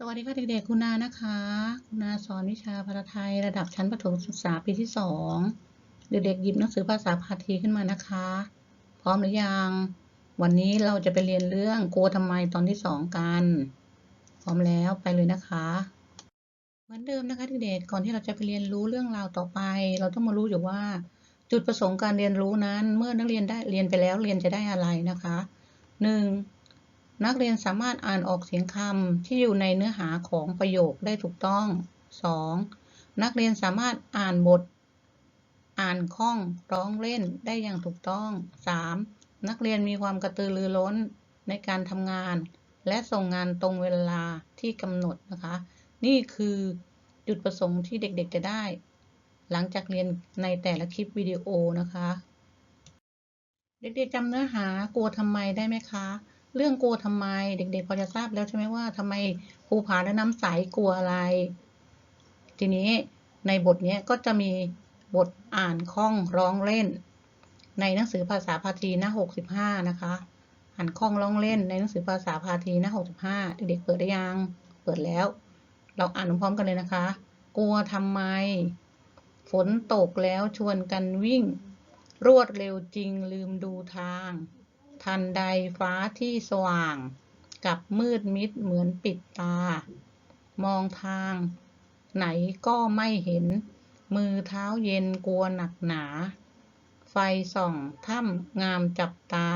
สวัสดีค่ะเด็กๆ คุณนานะคะ คุณนาสอนวิชาภาษาไทยระดับชั้นประถมศึกษาปีที่สองเด็กๆหยิบหนังสือภาษาพาทีขึ้นมานะคะ พร้อมหรือยัง วันนี้เราจะไปเรียนเรื่องกลัวทำไมตอนที่สองกัน พร้อมแล้วไปเลยนะคะ เหมือนเดิมนะคะเด็กๆ ก่อนที่เราจะไปเรียนรู้เรื่องราวต่อไป เราต้องมารู้อยู่ว่า จุดประสงค์การเรียนรู้นั้น เมื่อนักเรียนได้เรียนไปแล้วเรียนจะได้อะไรนะคะหนึ่ง นักเรียนสามารถอ่านออกเสียงคำที่อยู่ในเนื้อหาของประโยคได้ถูกต้อง 2. นักเรียนสามารถอ่านบท อ่านคล่องร้องเล่นได้อย่างถูกต้อง 3. นักเรียนมีความกระตือรือร้นในการทำงาน และส่งงานตรงเวลาที่กำหนดนะคะ นี่คือจุดประสงค์ที่เด็กๆจะได้ หลังจากเรียนในแต่ละคลิปวิดีโอนะคะ เด็กๆจำเนื้อหากลัวทำไมได้ไหมคะ เรื่องกลัวทำไม เด็ก ๆ พอจะทราบแล้วใช่ไหมว่าทำไมภูผาและน้ำใสกลัวอะไร ทีนี้ในบทนี้ก็จะมีบทอ่านคล่องร้องเล่น ในหนังสือภาษาพาทีหน้า65นะคะอ่านคล่องร้องเล่นในหนังสือภาษาพาทีหน้า65เด็กๆเปิดได้ยังเปิดแล้ว เราอ่านพร้อมๆกันเลยนะคะ กลัวทำไม ฝนตกแล้วชวนกันวิ่ง รวดเร็วจริงลืมดูทาง ทันใดฟ้าที่สว่าง กับมืดมิดเหมือนปิดตา มองทาง ไหนก็ไม่เห็น มือเท้าเย็นกลัวหนักหนา ไฟส่องถ้ำงามจับตา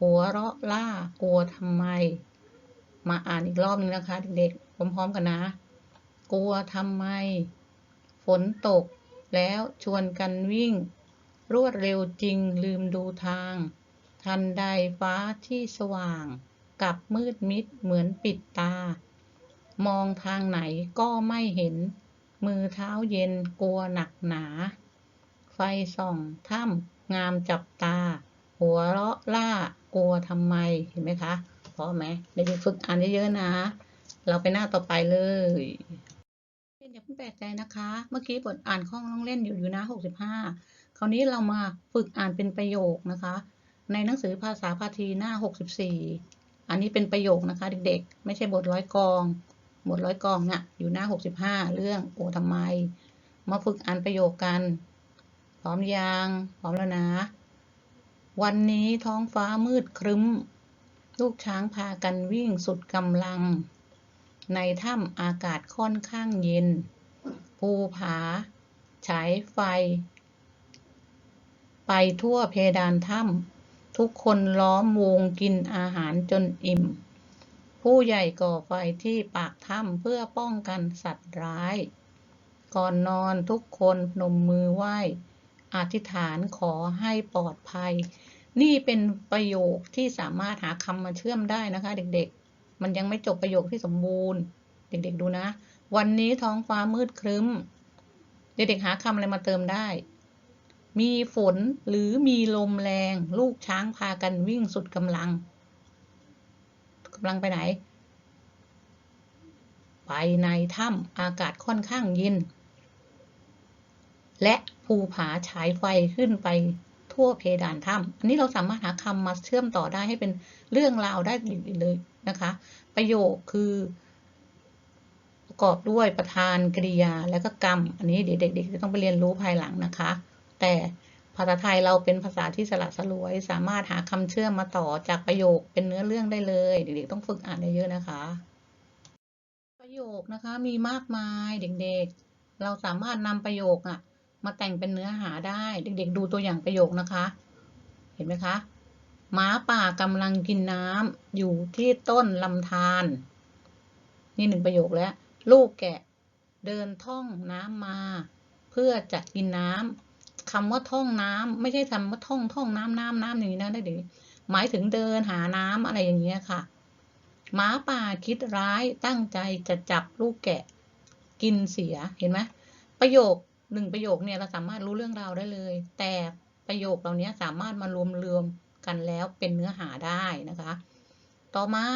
หัวเราะล่ากลัวทำไม มาอ่านอีกรอบนึงนะคะเด็กๆพร้อมๆกันนะ กลัวทำไม ฝนตกแล้วชวนกันวิ่ง รวดเร็วจริงลืมดูทาง ทันใดฟ้าที่สว่างกับมืดมิดเหมือนปิดตา มองทางไหนก็ไม่เห็น มือเท้าเย็นกลัวหนักหนา ไฟส่องถ้ำงามจับตา หัวเราะล่ากลัวทำไมเห็นไหมคะพร้อมไหมเด็กๆฝึกอ่านเยอะๆนะ เราไปหน้าต่อไปเลยอย่าเพิ่งแปลกใจนะคะ เมื่อกี้บทอ่านคล่องต้องเล่นอยู่อยู่นะ65คราวนี้เรามาฝึกอ่านเป็นประโยคนะคะ ในหนังสือภาษาพาทีหน้า 64 อันนี้เป็นประโยคนะคะเด็กๆ ไม่ใช่บทร้อยกอง บทร้อยกองเนี่ยอยู่หน้า 65 เรื่องโอ้ทำไม มาฝึกอ่านประโยคกัน พร้อมยังพร้อมแล้วนะ วันนี้ท้องฟ้ามืดครึ้ม ลูกช้างพากันวิ่งสุดกำลัง ในถ้ำอากาศค่อนข้างเย็น ภูผา ฉายไฟ ไปทั่วเพดานถ้ำ ทุกคนล้อมวงกินอาหารจนอิ่ม ผู้ใหญ่ก่อไฟที่ปากถ้ำเพื่อป้องกันสัตว์ร้าย ก่อนนอนทุกคนนมมือไหว้ อธิษฐานขอให้ปลอดภัย นี่เป็นประโยคที่สามารถหาคำมาเชื่อมได้นะคะ เด็กๆ มันยังไม่จบประโยคที่สมบูรณ์ เด็กๆดูนะ วันนี้ท้องฟ้ามืดครึ้ม เด็กๆหาคำอะไรมาเติมได้ มีฝนหรือมีลมแรง ลูกช้างพากันวิ่งสุดกำลังกำลังไปไหน ไปในถ้ำอากาศค่อนข้างเย็น และภูผาฉายไฟขึ้นไปทั่วเพดานถ้ำอันนี้เราสามารถหาคำมาเชื่อมต่อได้ให้เป็นเรื่องราวได้เลยนะคะ ประโยคคือประกอบด้วยประธานกริยาและก็กรรม อันนี้เดี๋ยวเด็กๆจะต้องไปเรียนรู้ภายหลังนะคะ แต่ภาษาไทยเราเป็นภาษาที่สละสลวย สามารถหาคำเชื่อมมาต่อจากประโยคเป็นเนื้อเรื่องได้เลย เด็กๆต้องฝึกอ่านเยอะๆนะคะ ประโยคนะคะมีมากมายเด็กๆ เราสามารถนำประโยคอะมาแต่งเป็นเนื้อหาได้ เด็กๆ ดูตัวอย่างประโยคนะคะ เห็นไหมคะหมาป่ากำลังกินน้ำอยู่ที่ต้นลำธารนี่หนึ่งประโยคแล้ว ลูกแกะเดินท่องน้ำมา เพื่อจะกินน้ำ คำว่าท่องน้ำไม่ใช่คำว่าท่องท่องน้ำน้ำน้ำอย่างนี้นะเด็กๆหมายถึงเดินหาน้ำอะไรอย่างเงี้ยค่ะ หมาป่าคิดร้ายตั้งใจจะจับลูกแกะ กินเสียเห็นไหมประโยคหนึ่งประโยคเนี่ยเราสามารถรู้เรื่องราวได้เลย แต่ประโยคเหล่านี้สามารถมารวมรวมกันแล้วเป็นเนื้อหาได้นะคะ ต่อมา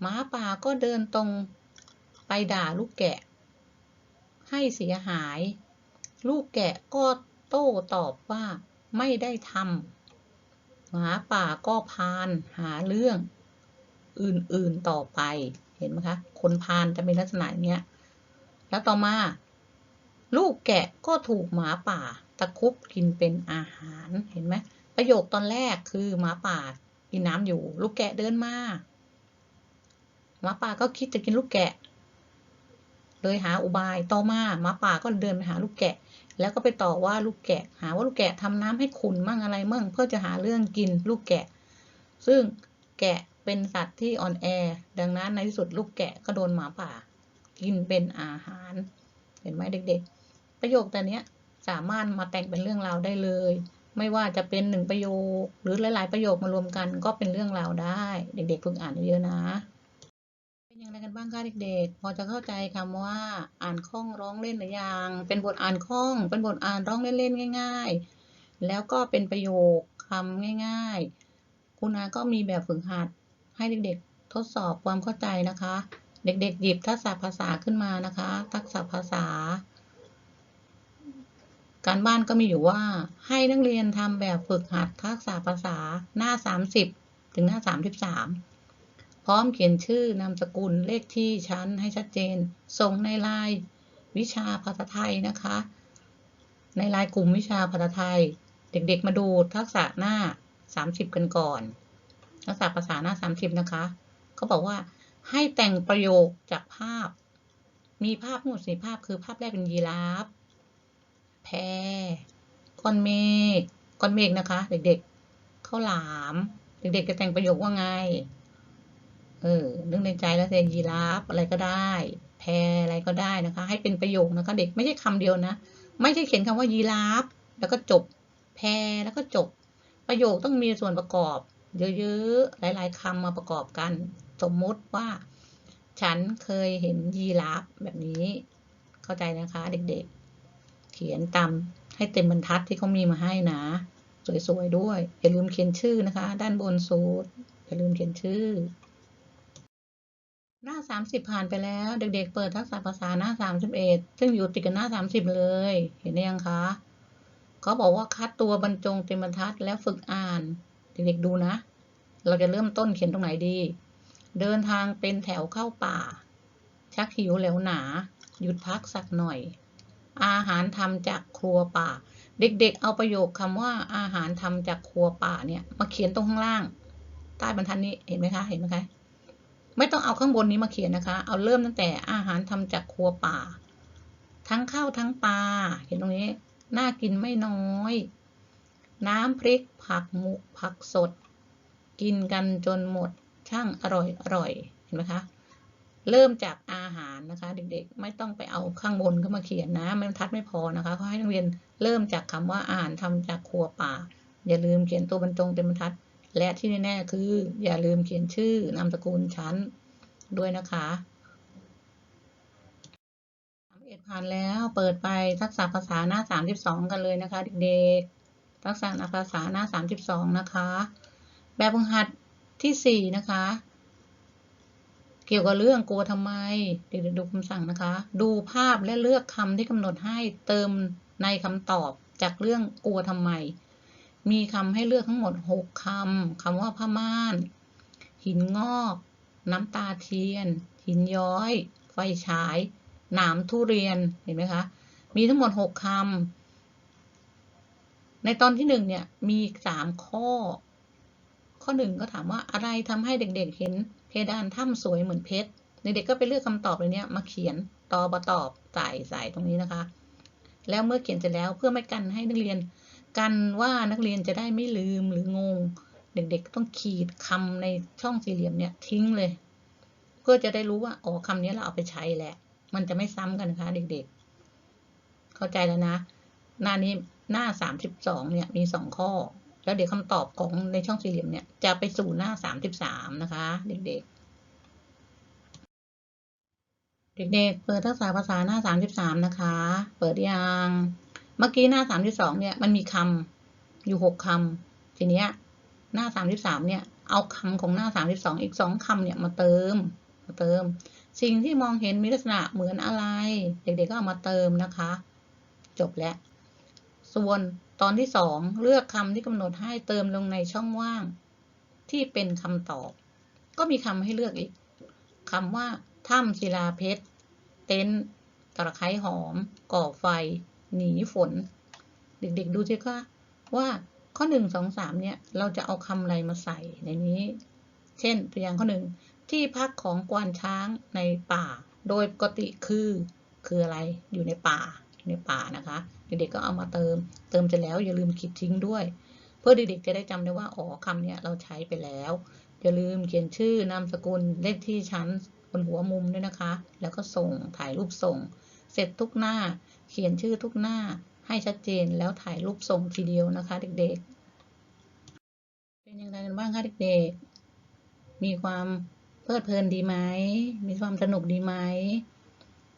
หมาป่าก็เดินตรงไปด่าลูกแกะ ให้เสียหาย ลูกแกะก็ โต้ตอบว่าไม่ได้ทำหมาป่าก็พานหาเรื่องอื่นๆต่อไปเห็นไหมคะ คนพานจะมีลักษณะอย่างเงี้ย แล้วต่อมา ลูกแกะก็ถูกหมาป่าตะคุบกินเป็นอาหารเห็นไหมประโยคตอนแรกคือหมาป่ากินน้ำอยู่ ลูกแกะเดินมาหมาป่าก็คิดจะกินลูกแกะ เลยหาอุบายต่อมาหมาป่าก็เดินไปหาลูกแกะ แล้วก็ไปต่อว่าลูกแกะ หาว่าลูกแกะทำน้ำให้ขุนมั่งอะไรมั่งเพื่อจะหาเรื่องกินลูกแกะ ซึ่งแกะเป็นสัตว์ที่อ่อนแอ ดังนั้นในที่สุดลูกแกะก็โดนหมาป่า กินเป็นอาหาร เห็นไหมเด็ก ๆ ประโยคแต่เนี้ยสามารถมาแต่งเป็นเรื่องราวได้เลย ไม่ว่าจะเป็นหนึ่งประโยค หรือหลาย ๆ ประโยคมารวมกันก็เป็นเรื่องราวได้ เด็กๆฝึกอ่านเยอะๆนะ เป็นยังไงกันบ้างคะเด็กๆ พอจะเข้าใจคำว่าอ่านคล่องร้องเล่นหรือยัง เป็นบทอ่านคล่อง เป็นบทอ่านร้องเล่นๆง่าย ๆ แล้วก็เป็นประโยคคำง่าย ๆ คุณอาก็มีแบบฝึกหัดให้เด็กๆ ทดสอบความเข้าใจนะคะ เด็กๆ หยิบทักษะภาษาขึ้นมานะคะ ทักษะภาษา การบ้านก็มีอยู่ว่าให้นักเรียนทำแบบฝึกหัดทักษะภาษาหน้า 30 ถึงหน้า 33 พร้อมเขียนชื่อนามสกุลเลขที่ชั้นให้ชัดเจน ส่งในไลน์วิชาภาษาไทยนะคะ ในไลน์กลุ่มวิชาภาษาไทย เด็กๆมาดูทักษะหน้า 30 กันก่อน ทักษะภาษาหน้า 30 นะคะเขาบอกว่าให้แต่งประโยคจากภาพ มีภาพทั้งหมดสี่ภาพคือภาพแรกเป็นยีราฟแพก้อนเมฆก้อนเมฆนะคะ เด็กๆข้าวหลาม เด็กๆจะแต่งประโยคว่าไง เออ นึกในใจแล้วเซยีราฟอะไรก็ได้ แพอะไรก็ได้นะคะ ให้เป็นประโยคนะคะ เด็กไม่ใช่คำเดียวนะ ไม่ใช่เขียนคำว่ายีราฟแล้วก็จบ แพแล้วก็จบ ประโยคต้องมีส่วนประกอบ เยอะๆ หลาย ๆคำมาประกอบกัน สมมุติว่า ฉันเคยเห็นยีราฟแบบนี้ เข้าใจนะคะ เด็กๆ เขียนตามให้เต็มบรรทัดที่เขามีมาให้นะ สวยๆด้วย อย่าลืมเขียนชื่อนะคะ ด้านบนสุดอย่าลืมเขียนชื่อ หน้า 30 ผ่านไปแล้ว เด็กๆ เปิดทักษะภาษาหน้า 31 ซึ่งอยู่ติดกับหน้า 30 เลย เห็นไหรือยังคะเขาบอกว่าคัดตัวบรรจงเต็มบรรทัดแล้วฝึกอ่าน เด็กๆดูนะ เราจะเริ่มต้นเขียนตรงไหนดี เดินทางเป็นแถวเข้าป่า ชักหิวแล้วหนา หยุดพักสักหน่อย อาหารทำจากครัวป่า เด็กๆ เอาประโยคคำว่าอาหารทำจากครัวป่าเนี่ยมาเขียนตรงข้างล่าง ใต้บรรทัดนี้เห็นไหมคะ เห็นไหมคะ ไม่ต้องเอาข้างบนนี้มาเขียนนะคะ เอาเริ่มตั้งแต่อาหารทำจากครัวป่า ทั้งข้าวทั้งปลา เห็นตรงนี้ น่ากินไม่น้อย น้ำพริกผักหมุกผักสด กินกันจนหมด ช่างอร่อยอร่อย เห็นไหมคะ เริ่มจากอาหารนะคะ เด็กๆ ไม่ต้องไปเอาข้างบนเข้ามาเขียนนะ มันทัดไม่พอนะคะเขาให้นักเรียนเริ่มจากคำว่าอาหารทำจากครัวป่า อย่าลืมเขียนตัวบรรจงเต็มบรรทัด และที่แน่ๆคือ อย่าลืมเขียนชื่อนามสกุลชั้นด้วยนะคะ31ผ่านแล้วเปิดไปทักษะภาษาหน้า 32 กันเลยนะคะ เด็กๆ ทักษะภาษาหน้า 32 นะคะ แบบฝึกหัดที่ 4 นะคะ เกี่ยวกับเรื่องกลัวทำไม เด็กๆดูคำสั่งนะคะ ดูภาพและเลือกคำที่กำหนดให้เติมในคำตอบจากเรื่องกลัวทำไม มีคำให้เลือกทั้งหมด 6คำคำว่าผ้าม่าน หินงอก น้ำตาเทียน หินย้อย ไฟฉาย หนามทุเรียน เห็นไหมคะ มีทั้งหมด 6คำ ในตอนที่หนึ่งเนี่ย มีสามข้อ ข้อหนึ่งก็ถามว่าอะไรทำให้เด็กๆ เห็นเพดานถ้ำสวยเหมือนเพชร เด็กๆ ก็ไปเลือกคำตอบเลยเนี้ยมาเขียนตอบตอบใส่ใส่ตรงนี้นะคะ แล้วเมื่อเขียนเสร็จแล้วเพื่อไม่กันให้นักเรียน กันว่านักเรียนจะได้ไม่ลืมหรืองง เด็กๆต้องขีดคำในช่องสี่เหลี่ยมเนี่ยทิ้งเลย เพื่อจะได้รู้ว่าอ๋อคำนี้เราเอาไปใช้แหละ มันจะไม่ซ้ำกันนะคะเด็กๆ เข้าใจแล้วนะ หน้านี้หน้าสามสิบสองเนี่ยมีสองข้อ แล้วเดี๋ยวคำตอบของในช่องสี่เหลี่ยมเนี่ยจะไปสู่หน้าสามสิบสามนะคะ เด็กๆเด็กๆ เปิดทักษะภาษาหน้าสามสิบสามนะคะ เปิดยัง มื่อกี้หน้าสามสิบสองเนี่ยมันมีคำอยู่หกคำทีเนี้ยหน้าสามสิบสามเนี่ยเอาคำของหน้าสามสิบสองอีกสองคำเนี่ยมาเติมมาเติม สิ่งที่มองเห็นมีลักษณะเหมือนอะไร เด็กๆก็เอามาเติมนะคะ จบแล้ว ส่วนตอนที่สองเลือกคำที่กำหนดให้เติมลงในช่องว่าง ที่เป็นคำตอบ ก็มีคำให้เลือกอีกคำว่าถ้ำศิลาเพชร เต็นท์ตะไคร้หอม ก่อไฟ หนีฝน เด็กๆดูสิคะว่าข้อหนึ่งสองสามเนี่ย เราจะเอาคำอะไรมาใส่ในนี้ เช่นตัวอย่างข้อหนึ่งที่พักของกวานช้างในป่า โดยปกติคือคืออะไรอยู่ในป่าในป่านะคะเด็กๆก็เอามาเติม เติมเสร็จแล้วอย่าลืมขีดทิ้งด้วย เพื่อเด็กๆจะได้จำได้ว่าอ๋อคำเนี้ยเราใช้ไปแล้ว อย่าลืมเขียนชื่อนามสกุลเลขที่ชั้นบนหัวมุมด้วยนะคะ แล้วก็ส่งถ่ายรูปส่ง เสร็จทุกหน้า เขียนชื่อทุกหน้าให้ชัดเจนแล้วถ่ายรูปส่งทีเดียวนะคะเด็กๆ เป็นย่างไรกันบ้างคะเด็กๆ มีความเพลิดเพลินดีไหม มีความสนุกดีไหม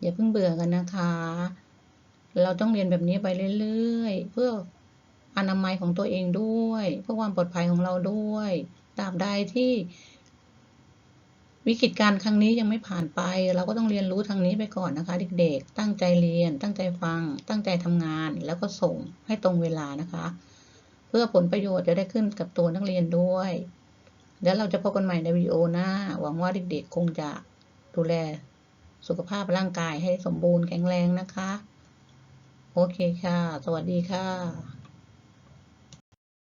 อย่าเพิ่งเบื่อกันนะคะ เราต้องเรียนแบบนี้ไปเรื่อยๆ เพื่ออนามัยของตัวเองด้วย เพื่อความปลอดภัยของเราด้วย ตราบใดที่ วิกฤตการณ์ครั้งนี้ยังไม่ผ่านไป เราก็ต้องเรียนรู้ทางนี้ไปก่อนนะคะ เด็กๆ ตั้งใจเรียน ตั้งใจฟัง ตั้งใจทำงาน แล้วก็ส่งให้ตรงเวลานะคะ เพื่อผลประโยชน์จะได้ขึ้นกับตัวนักเรียนด้วย แล้วเราจะพบกันใหม่ในวิดีโอหน้า หวังว่าเด็กๆ คงจะดูแลสุขภาพร่างกายให้สมบูรณ์แข็งแรงนะคะ โอเคค่ะ สวัสดีค่ะ